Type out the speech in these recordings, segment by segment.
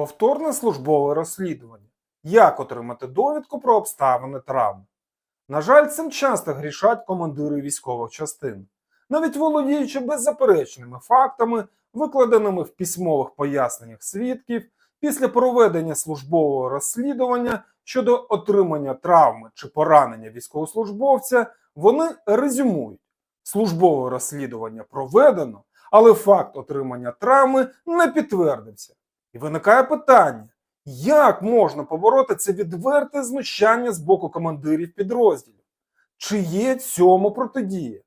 Повторне службове розслідування. Як отримати довідку про обставини травми? На жаль, цим часто грішать командири військових частин, навіть володіючи беззаперечними фактами, викладеними в письмових поясненнях свідків, після проведення службового розслідування щодо отримання травми чи поранення військовослужбовця, вони резюмують: службове розслідування проведено, але факт отримання травми не підтвердився. І виникає питання: як можна побороти це відверте знущання з боку командирів підрозділів? Чи є цьому протидія?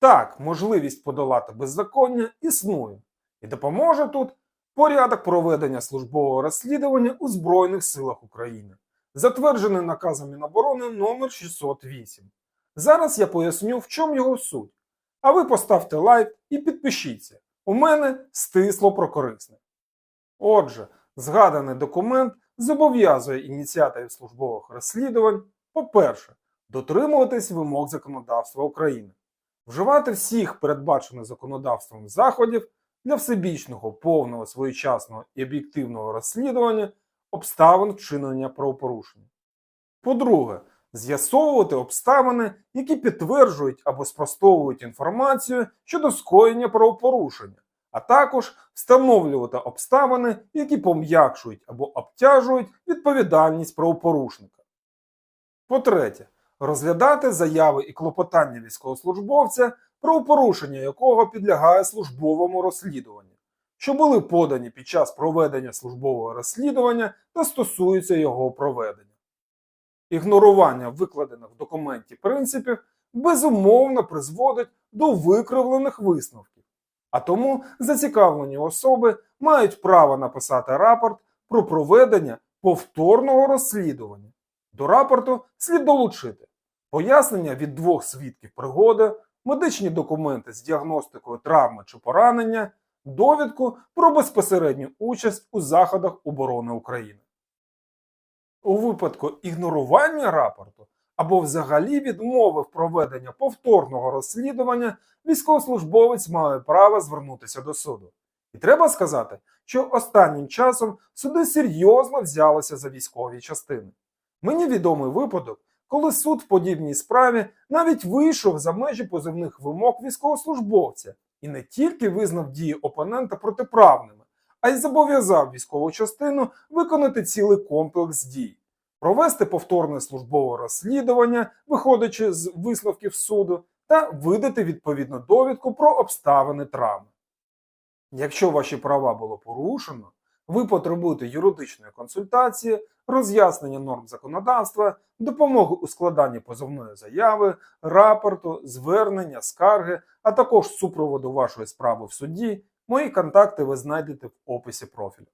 Так, можливість подолати беззаконня існує, і допоможе тут порядок проведення службового розслідування у Збройних силах України, затверджений наказом Міноборони номер 608. Зараз я поясню, в чому його суть. А ви поставте лайк і підпишіться. У мене стисло про корисне. Отже, згаданий документ зобов'язує ініціаторів службових розслідувань, по-перше, дотримуватись вимог законодавства України, вживати всіх передбачених законодавством заходів для всебічного, повного, своєчасного і об'єктивного розслідування обставин вчинення правопорушення. По-друге, з'ясовувати обставини, які підтверджують або спростовують інформацію щодо скоєння правопорушення, а також встановлювати обставини, які пом'якшують або обтяжують відповідальність правопорушника. По-третє, розглядати заяви і клопотання військовослужбовця, правопорушення якого підлягає службовому розслідуванню, що були подані під час проведення службового розслідування та стосуються його проведення. Ігнорування викладених в документі принципів безумовно призводить до викривлених висновків, а тому зацікавлені особи мають право написати рапорт про проведення повторного розслідування. До рапорту слід долучити пояснення від двох свідків пригоди, медичні документи з діагностикою травми чи поранення, довідку про безпосередню участь у заходах оборони України. У випадку ігнорування рапорту або взагалі відмови в проведення повторного розслідування військовослужбовець має право звернутися до суду. І треба сказати, що останнім часом суди серйозно взялися за військові частини. Мені відомий випадок, коли суд в подібній справі навіть вийшов за межі позивних вимог військовослужбовця і не тільки визнав дії опонента протиправними, а й зобов'язав військову частину виконати цілий комплекс дій, провести повторне службове розслідування, виходячи з висновків суду, та видати відповідну довідку про обставини травми. Якщо ваші права було порушено, ви потребуєте юридичної консультації, роз'яснення норм законодавства, допомоги у складанні позовної заяви, рапорту, звернення, скарги, а також супроводу вашої справи в суді. Мої контакти ви знайдете в описі профілю.